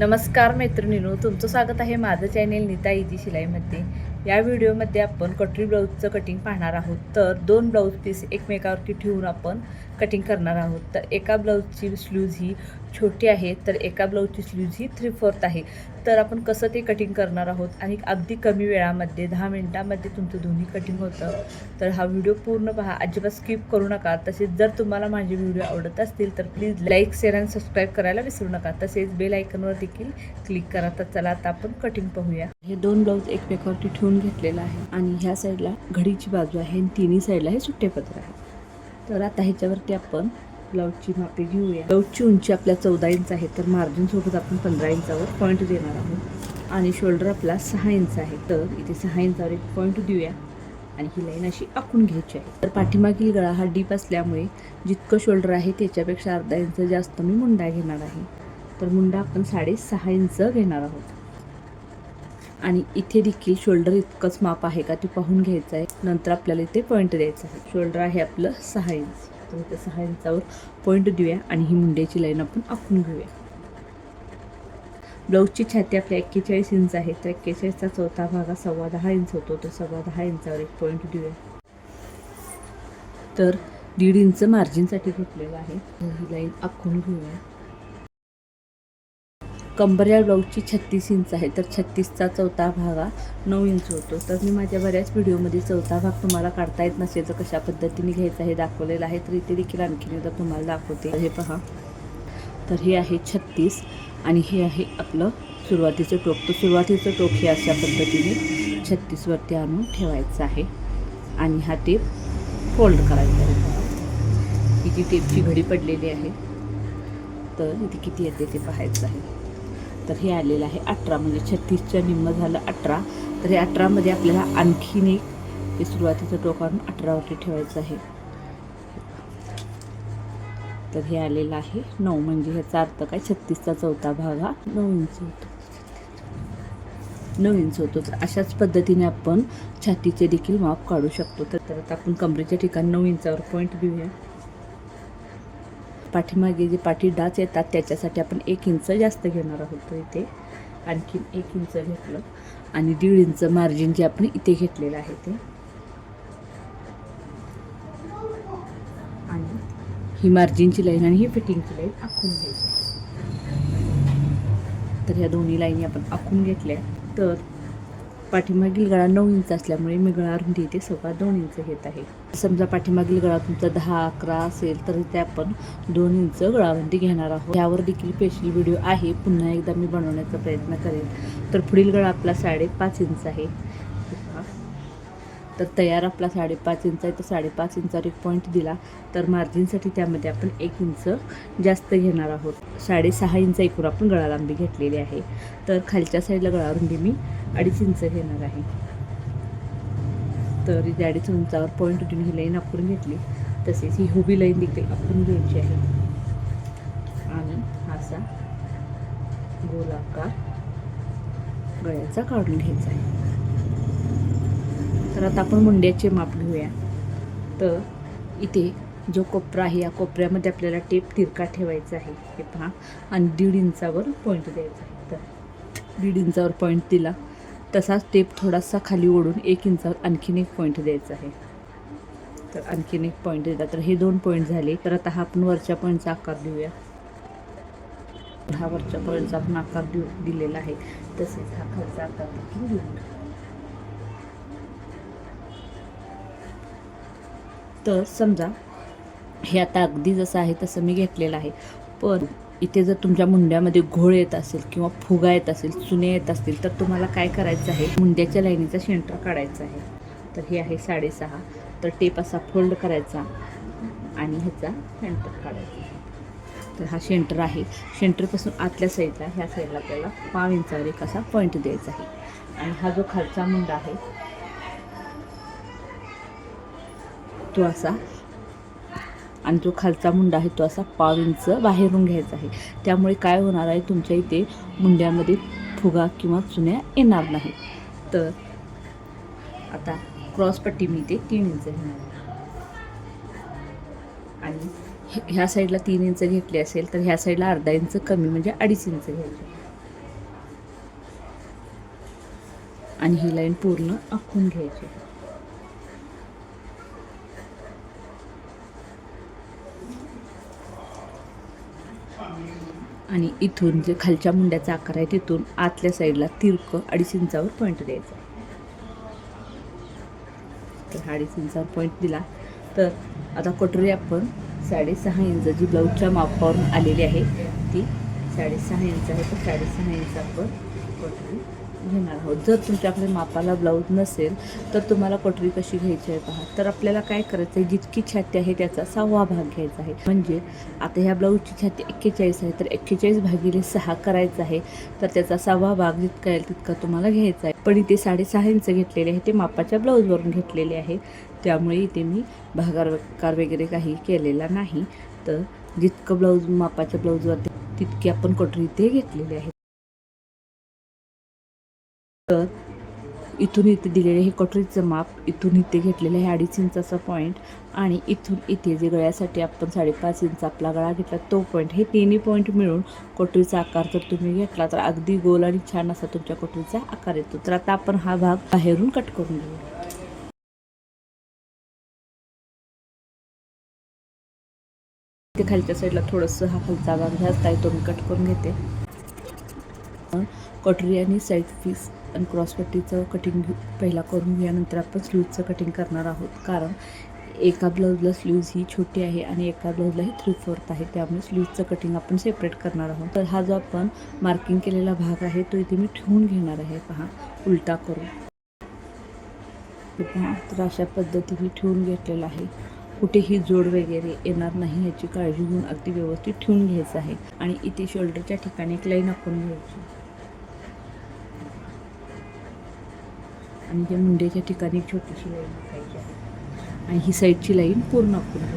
नमस्कार मैत्रिणीनो तुमचं स्वागत आहे माझं चॅनेल नीता इजी शिलाईमध्ये. या व्हिडिओमध्ये आपण कटरी ब्लाऊजचं कटिंग पाहणार आहोत. तर दोन ब्लाऊज पीस एकमेकावरती ठेवून आपण कटिंग करणार आहोत. तर एका ब्लाऊजची स्लूज ही छोटी आहे तर एका ब्लाऊजची स्लूज ही थ्री फोर्थ आहे. तर आपण कसं ते कटिंग करणार आहोत आणि अगदी कमी वेळामध्ये दहा मिनटामध्ये तुमचं दोन्ही कटिंग होतं. तर हा व्हिडिओ पूर्ण पहा अजिबात स्किप करू नका. तसेच जर तुम्हाला माझे व्हिडिओ आवडत असतील तर प्लीज लाईक शेअर आणि सबस्क्राईब करायला विसरू नका. तसेच बेल आयकनवर देखील क्लिक करा. तर चला आता आपण कटिंग पाहूया. हे दोन ब्लाऊज एकमेकावरती ठेवून घेतलेलं आहे. आणि ह्या साईडला घडीची बाजू आहे आणि तिन्ही साईडला हे सुट्टे पत्र आहे. तर आता ह्याच्यावरती आपण ब्लाऊजची मापे घेऊया. ब्लाऊजची उंची आपल्या चौदा इंच आहे तर मार्जिनसोबत आपण पंधरा इंचावर पॉईंट देणार आहोत. आणि शोल्डर आपला सहा इंच आहे तर इथे सहा इंचावर एक पॉईंट देऊया. आणि ही लाईन अशी आखून घ्यायची आहे. तर पाठीमागील गळा हा डीप असल्यामुळे जितकं शोल्डर आहे त्याच्यापेक्षा अर्धा इंच जास्त मी मुंडा घेणार आहे. तर मुंडा आपण साडेसहा इंच घेणार आहोत. आणि इथे देखील शोल्डर इतकंच माप आहे का ते पाहून घ्यायचं आहे. नंतर आपल्याला इथे पॉईंट द्यायचा आहे. शोल्डर आहे आपलं सहा इंच तर इथे सहा इंचावर पॉईंट देऊया आणि ही मुंड्याची लाईन आपण आखून घेऊया. ब्लाऊजची छाती आपल्या एक्केचाळीस इंच आहे. तर एक्केचाळीसचा चौथा भाग हा सव्वा दहा इंच होतो. तर सव्वा दहा इंचावर एक पॉईंट देऊया. तर दीड इंच मार्जिनसाठी घेतलेलं आहे. ही लाईन आखून घेऊया. कंबर या ब्लाऊजची छत्तीस इंच आहे. तर छत्तीसचा चौथा भाग हा नऊ इंच होतो. तर मी माझ्या बऱ्याच व्हिडिओमध्ये चौथा भाग तुम्हाला काढता येत नसेल तर कशा पद्धतीने घ्यायचा हे दाखवलेलं आहे. तर इथे देखील आणखीन एकदा तुम्हाला दाखवते. हे पहा. तर हे आहे छत्तीस आणि हे आहे आपलं सुरुवातीचं टोक. तर सुरुवातीचं टोक हे अशा पद्धतीने छत्तीसवरती आणून ठेवायचं आहे. आणि हा टेप फोल्ड करायचा आहे. ही जी टेपची घडी पडलेली आहे तर इथे किती येते ते पाहायचं आहे. तर हे आलेलं आहे अठरा. म्हणजे छत्तीसच्या निम्म झालं अठरा. तर हे अठरामध्ये आपल्याला आणखीन एक हे सुरुवातीचं टोक अठरावरती ठेवायचं आहे. तर हे आलेलं आहे नऊ. म्हणजे ह्याचा अर्थ काय? छत्तीसचा चौथा भाग हा नऊ इंच होतो. नऊ इंच होतो. तर अशाच पद्धतीने आपण छातीचे देखील माप काढू शकतो. तर तर आता आपण कमरेच्या ठिकाणी नऊ इंचावर पॉईंट घेऊया. पाठीमागे जे पाठी डाच येतात त्याच्यासाठी आपण एक इंच जास्त घेणार आहोत इथे. आणखीन एक इंच घेतलं. आणि दीड इंच मार्जिन जे आपण इथे घेतलेलं आहे ते. आणि ही मार्जिनची लाईन आणि ही फिटिंगची लाईन आखून घ्यायची. तर ह्या दोन्ही लाईनी आपण आखून घेतल्या. तर पाठीमागील गळा नऊ इंच असल्यामुळे मी गळा रुंदी इथे सव्वा दोन इंच घेत आहे. समजा पाठीमागील गळा तुमचा दहा अकरा असेल तर इथे आपण दोन इंच गळारुंदी घेणार आहोत. यावर देखील स्पेशल व्हिडिओ आहे. पुन्हा एकदा मी बनवण्याचा प्रयत्न करेन. तर पुढील गळा आपला साडेपाच इंच आहे. तर तयार आपला साडेपाच इंच आहे तर साडेपाच इंचावर एक पॉईंट दिला. तर मार्जिनसाठी त्यामध्ये आपण एक इंच जास्त घेणार आहोत. साडेसहा इंच एकूण आपण गळा लांबी घेतलेली आहे. तर खालच्या साईडला गळा रुंदी मी अडीच इंच घेणार आहे. तर इथे अडीच इंचावर पॉईंट उठून ही लाईन आपण घेतली. तसेच ही हुबी लाईन देखील आपण घ्यायची आहे. आणि असा गोलाकार गळ्याचा काढून घ्यायचा आहे. तर आता आपण मुंड्याचे माप घेऊया. तर इथे जो कोपरा आहे या कोपऱ्यामध्ये आपल्याला टेप तिरका ठेवायचा आहे. हे पहा. आणि दीड इंचावर पॉईंट द्यायचा आहे. तर दीड इंचावर पॉईंट दिला. तसाच टेप थोडासा खाली ओढून एक इंचावर आणखीन एक पॉईंट द्यायचा आहे. तर आणखीन एक पॉईंट दिला. तर हे दोन पॉईंट झाले. तर आता हा आपण वरच्या पॉईंटचा आकार देऊया. हा वरच्या पॉईंटचा आपण आकार देऊ दिलेला आहे. तसेच हा खालचा आकार देखील देऊया तर समजा हे आता अगदी जसं आहे तसं मी घेतलेलं आहे. पण इथे जर तुमच्या मुंड्यामध्ये घोळ येत असेल किंवा फुगा येत असेल चुने येत असतील तर तुम्हाला काय करायचं आहे? मुंड्याच्या लाईनीचा शेंटर काढायचा आहे. तर हे आहे साडेसहा. तर टेप असा फोल्ड करायचा आणि ह्याचा सेंटर काढायचा. तर हा शेंटर आहे. शेंटरपासून आतल्या साईडला ह्या साईडला आपल्याला पाव इंचावर एक असा पॉईंट द्यायचा आहे. आणि हा जो खालचा मुंडा आहे तो असा. आणि जो खालचा मुंडा आहे तो असा पाव इंच बाहेरून घ्यायचा आहे. त्यामुळे काय होणार आहे तुमच्या इथे मुंड्यामध्ये फुगा किंवा चुन्या येणार नाही. तर आता क्रॉसपट्टी मी इथे तीन इंच घेणार आहे. आणि ह्या साईडला तीन इंच घेतली असेल तर ह्या साईडला अर्धा इंच कमी म्हणजे अडीच इंच घ्यायचे. आणि ही लाईन पूर्ण आखून घ्यायची. आणि इथून जे खालच्या मुंड्याचा आकार आहे तिथून आतल्या साईडला तिरकं अडीच इंचावर पॉईंट द्यायचा. तर अडीच इंचावर पॉईंट दिला. तर आता कटोरी आपण साडेसहा इंच जी ब्लाऊजच्या मापावरून आलेली आहे ती साडेसहा इंच आहे. तर साडेसहा इंच आपण कटोरी घेणार आहोत. जर तुमच्याकडे मापाला ब्लाऊज नसेल तर तुम्हाला कटोरी कशी घ्यायची आहे पहा. तर आपल्याला काय करायचं आहे? जितकी छाती आहे त्याचा सहावा भाग घ्यायचा आहे. म्हणजे आता ह्या ब्लाऊजची छाती एक्केचाळीस आहे तर एक्केचाळीस भागिले सहा करायचं आहे. तर त्याचा सहावा भाग जितका येईल तितका तुम्हाला घ्यायचा आहे. पण इथे साडेसहा इंच घेतलेले आहे ते मापाच्या ब्लाऊजवरून घेतलेले आहे. त्यामुळे इथे मी भागाकार वगैरे काही केलेला नाही. तर जितकं ब्लाऊज मापाच्या ब्लाऊजवर तितकी आपण कटोरी इथे घेतलेली आहे. तर इथून इथे दिलेले हे कटोरीचं माप इथून इथे घेतलेलं आहे अडीच इंचाचा पॉईंट आणि इथून इथे जे गळ्यासाठी आपण साडेपाच इंच आपला गळा घेतला तो पॉईंट हे तिन्ही पॉईंट मिळून कटोरीचा आकार जर तुम्ही घेतला तर अगदी गोल आणि छान असा तुमच्या कटोरीचा आकार येतो. तर आता आपण हा भाग बाहेरून कट करून घेऊ. ते खालच्या साईडला थोडंसं हा खालचा भाग घ्यायचा आहे तो मी कट करून घेते. कटोरी आणि साईड पीस आणि क्रॉसपट्टीचं कटिंग पहिला करून घेऊया नंतर आपण स्लीवचं कटिंग करणार आहोत. कारण एका ब्लाऊजला स्लीव्ज ही छोटी आहे आणि एका ब्लाऊजला ही थ्री फोर्थ आहे. त्यामुळे स्लीवचं कटिंग आपण सेपरेट करणार आहोत. तर हा जो आपण मार्किंग केलेला भाग आहे तो इथे मी ठेवून घेणार आहे. पहा उलटा करून. पहा तर अशा पद्धतीने ठेवून घेतलेला आहे. कुठेही जोड वगैरे येणार नाही याची काळजी घेऊन अगदी व्यवस्थित ठेवून घ्यायचं आहे. आणि इथे शोल्डरच्या ठिकाणी एक लाईन आपण घ्यायची. आणि त्या मुंड्याच्या ठिकाणी छोटीशी लाईन टाकायची आहे. आणि ही साईडची लाईन पूर्ण आपण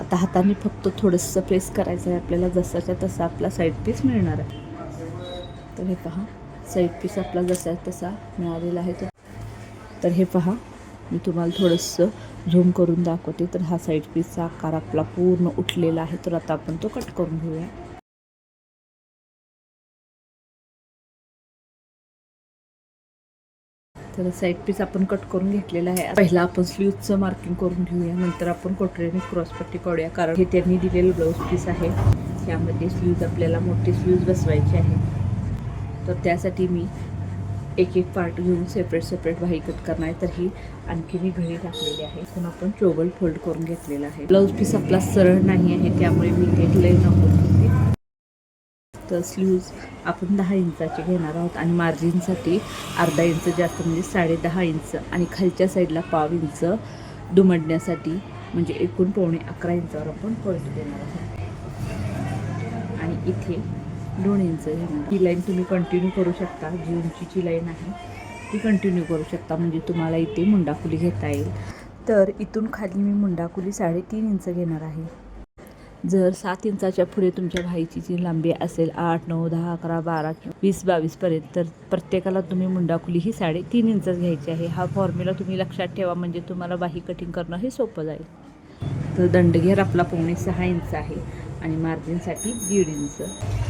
आता हाताने फक्त थोडंसं प्रेस करायचं आहे आपल्याला. जसाच्या तसा आपला साईड पीस मिळणार आहे. तर हे पहा साईड पीस आपला जसा तसा मिळालेला आहे तर तर हे पहा मी तुम्हाला थोडंसं झूम करून दाखवते. तर हा साईड पीसचा आकार आपला पूर्ण उठलेला आहे. तर आता आपण तो कट करून घेऊया. तर साईड पीस आपण कट करून घेतलेला आहे. पहिला आपण स्लीवचं मार्किंग करून घेऊया. नंतर आपण कोटरीने क्रॉसपट्टी काढूया. कारण हे त्यांनी दिलेलं ब्लाऊज पीस आहे. त्यामध्ये स्लीव्ज आपल्याला मोठी स्लीव्ज बसवायची आहे. तर त्यासाठी मी एक एक पार्ट घेऊन सेपरेट सेपरेट वाही कट करणार आहे. तर ही आणखी मी घडी टाकलेली आहे. पण आपण चोबल फोल्ड करून घेतलेला आहे. ब्लाऊज पीस आपला सरळ नाही आहे. त्यामुळे मी ते लय नको तर स्लीव्ज आपण दहा इंचाचे घेणार आहोत आणि मार्जिनसाठी अर्धा इंच जास्त म्हणजे साडे दहा इंच आणि खालच्या साईडला पाव इंच दुमडण्यासाठी म्हणजे एकूण पावणे अकरा इंचावर आपण पॉईंट देणार आहोत. आणि इथे दोन इंच घेणार. ही लाईन तुम्ही कंटिन्यू करू शकता. जी उंचीची लाईन आहे ती कंटिन्यू करू शकता. म्हणजे तुम्हाला इथे मुंडाकुली घेता येईल. तर इथून खाली मी मुंडाकुली साडेतीन इंच घेणार आहे. जर सात इंचाच्या पुढे तुमच्या भाईची जी लांबी असेल आठ नऊ दहा अकरा बारा किंवा वीस बावीसपर्यंत तर प्रत्येकाला तुम्ही मुंडाकुली ही साडेतीन इंचच घ्यायची आहे. हा फॉर्म्युला तुम्ही लक्षात ठेवा म्हणजे तुम्हाला बाही कटिंग करणं हे सोपं जाईल. तर दंडघेर आपला पावणे सहा इंच आहे आणि मार्जिनसाठी दीड इंच.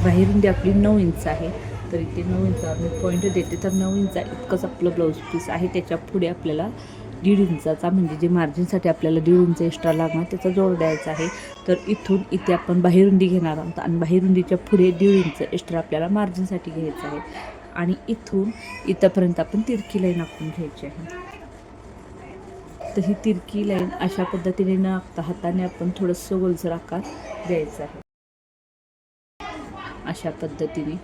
बाहेरून ती आपली नऊ इंच आहे. तर इथे नऊ इंचावर मी पॉईंट देते. तर नऊ इंच इतकंच आपलं ब्लाऊज पीस आहे. त्याच्या पुढे आपल्याला दीड इंचाचा म्हणजे जे मार्जिनसाठी आपल्याला दीड इंच एक्स्ट्रा लागणार त्याचा जोड द्यायचा आहे. तर इथून इथे आपण बाहेरुंदी घेणार आहोत आणि बाहेरुंदीच्या पुढे दीड इंच एक्स्ट्रा आपल्याला मार्जिनसाठी घ्यायचं आहे. आणि इथून इथंपर्यंत आपण तिरकी लाईन आखून घ्यायची आहे. तर ही तिरकी लाईन अशा पद्धतीने न आखता हाताने आपण थोडंसं गोलसर आकार द्यायचा आहे. अशा पद्धतीने.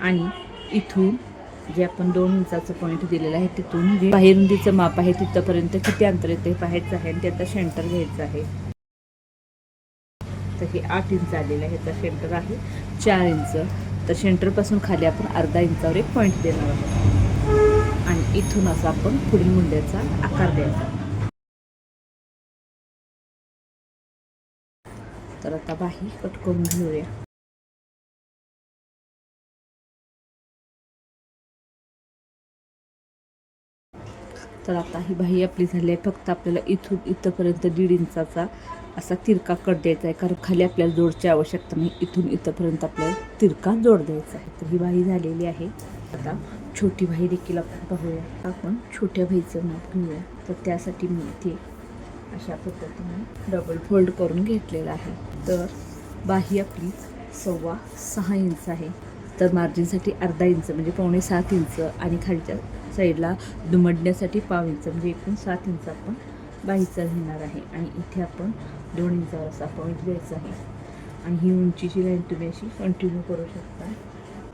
आणि इथून जे आपण दोन इंचाचं पॉईंट दिलेलं आहे तिथून जे बाहेरुंदीचं माप आहे तिथंपर्यंत किती अंतर येते पाहायचं आहे आणि त्याचा सेंटर घ्यायचं आहे. तर हे आठ इंच आलेलं आहे ह्याचा सेंटर आहे चार इंच तर सेंटरपासून खाली आपण अर्धा इंचावर एक पॉईंट देणार आहोत. आणि इथून असं आपण पुढील मुंड्याचा आकार द्यायचा. तर आता बाही कट करून घेऊया. तर आता ही बाही आपली झाली आहे. फक्त आपल्याला इथून इथंपर्यंत दीड इंचाचा असा तिरका कट द्यायचा आहे. कारण खाली आपल्याला जोडची आवश्यकता नाही. इथून इथंपर्यंत आपल्याला तिरका जोड द्यायचा आहे. तर ही बाही झालेली आहे. आता छोटी बाही देखील आपण पाहूया. आपण छोट्या बाईचं माप घेऊया. तर त्यासाठी मी इथे अशा पद्धतीने डबल फोल्ड करून घेतलेला आहे. तर बाही आपली सव्वा सहा इंच आहे. तर मार्जिनसाठी अर्धा इंच म्हणजे पावणे सात इंच आणि खालच्या साईडला दुमडण्यासाठी पाव इंच म्हणजे एकूण सात इंच आपण बाहीचा घेणार आहे. आणि इथे आपण दोन इंचावर असा पॉईंट द्यायचा आहे. आणि ही उंचीची लाईन तुम्ही अशी कंटिन्यू करू शकता.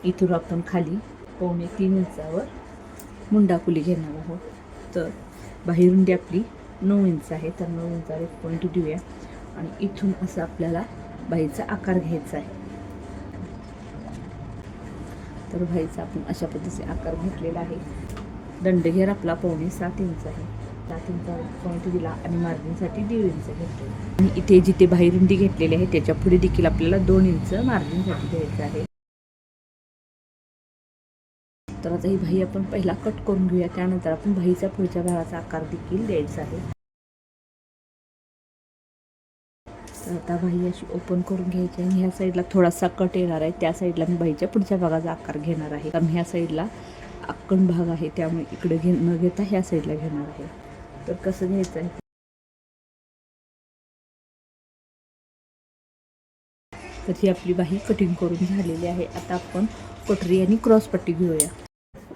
इथून आपण खाली पावणे तीन इंचावर मुंडाकुली घेणार आहोत. तर बाहेरुंडी आपली नऊ इंच आहे तर नऊ इंचावर एक पॉईंट देऊया. आणि इथून असं आपल्याला बाईचा आकार घ्यायचा आहे. तर व्हायचा आपण अशा पद्धतीचे आकार घेतलेला आहे. दंडघेर आपला पावणे सात इंच आहे. सात इंचावर पॉईंट दिला आणि मार्जिनसाठी दीड इंच घेतले. आणि इथे जिथे बाहेरुंडी घेतलेली आहे त्याच्या पुढे देखील आपल्याला दोन इंच मार्जिनसाठी घ्यायचं आहे. तर आता ही भाई आपण पहिला कट करून घेऊया. त्यानंतर आपण भाईचा पुढच्या भागाचा आकार देखील द्यायचा आहे. आता बाही अशी ओपन करून घ्यायची आणि ह्या साईडला थोडासा कट येणार आहे. त्या साईडला मी बाहीच्या पुढच्या भागाचा आकार घेणार आहे. कारण ह्या साईडला आक्कण भाग आहे त्यामुळे इकडे घे न घेता ह्या साईडला घेणार आहे. तर कसं घ्यायचं आहे? तर ही आपली बाही कटिंग करून झालेली आहे. आता आपण कटोरी आणि क्रॉसपट्टी घेऊया.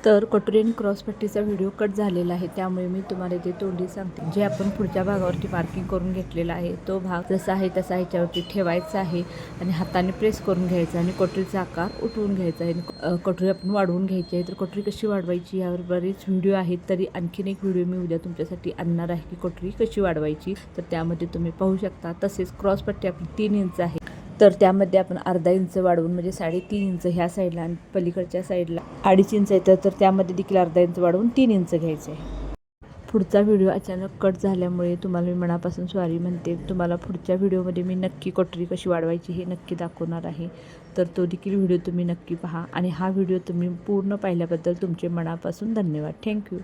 तर कटोरी आणि क्रॉस पट्टीचा व्हिडिओ कट झालेला आहे. त्यामुळे मी तुम्हाला ते तोंडी सांगते. जे आपण पुढच्या भागावरती मार्किंग करून घेतलेला आहे तो भाग जसा आहे तसा ह्याच्यावरती ठेवायचा आहे आणि हाताने प्रेस करून घ्यायचा आणि कटोरीचा आकार उठवून घ्यायचा आहे. कटोरी आपण वाढवून घ्यायची आहे तर कटोरी कशी वाढवायची यावर बरेच व्हिडिओ आहेत. तरी आणखीन एक व्हिडिओ मी उद्या तुमच्यासाठी आणणार आहे की कटोरी कशी वाढवायची तर त्यामध्ये तुम्ही पाहू शकता. तसेच क्रॉस पट्टी आपली तीन इंच आहे. तर त्यामध्ये आपण अर्धा इंच वाढवून म्हणजे साडेतीन इंच ह्या साईडला आणि पलीकडच्या साईडला अडीच इंच येतं तर त्यामध्ये देखील अर्धा इंच वाढवून तीन इंच घ्यायचं आहे. पुढचा व्हिडिओ अचानक कट झाल्यामुळे तुम्हाला मी मनापासून सॉरी म्हणते. तुम्हाला पुढच्या व्हिडिओमध्ये मी नक्की कटोरी कशी वाढवायची हे नक्की दाखवणार आहे. तर तो देखील व्हिडिओ तुम्ही नक्की पहा आणि हा व्हिडिओ तुम्ही पूर्ण पाहिल्याबद्दल तुमचे मनापासून धन्यवाद. थँक्यू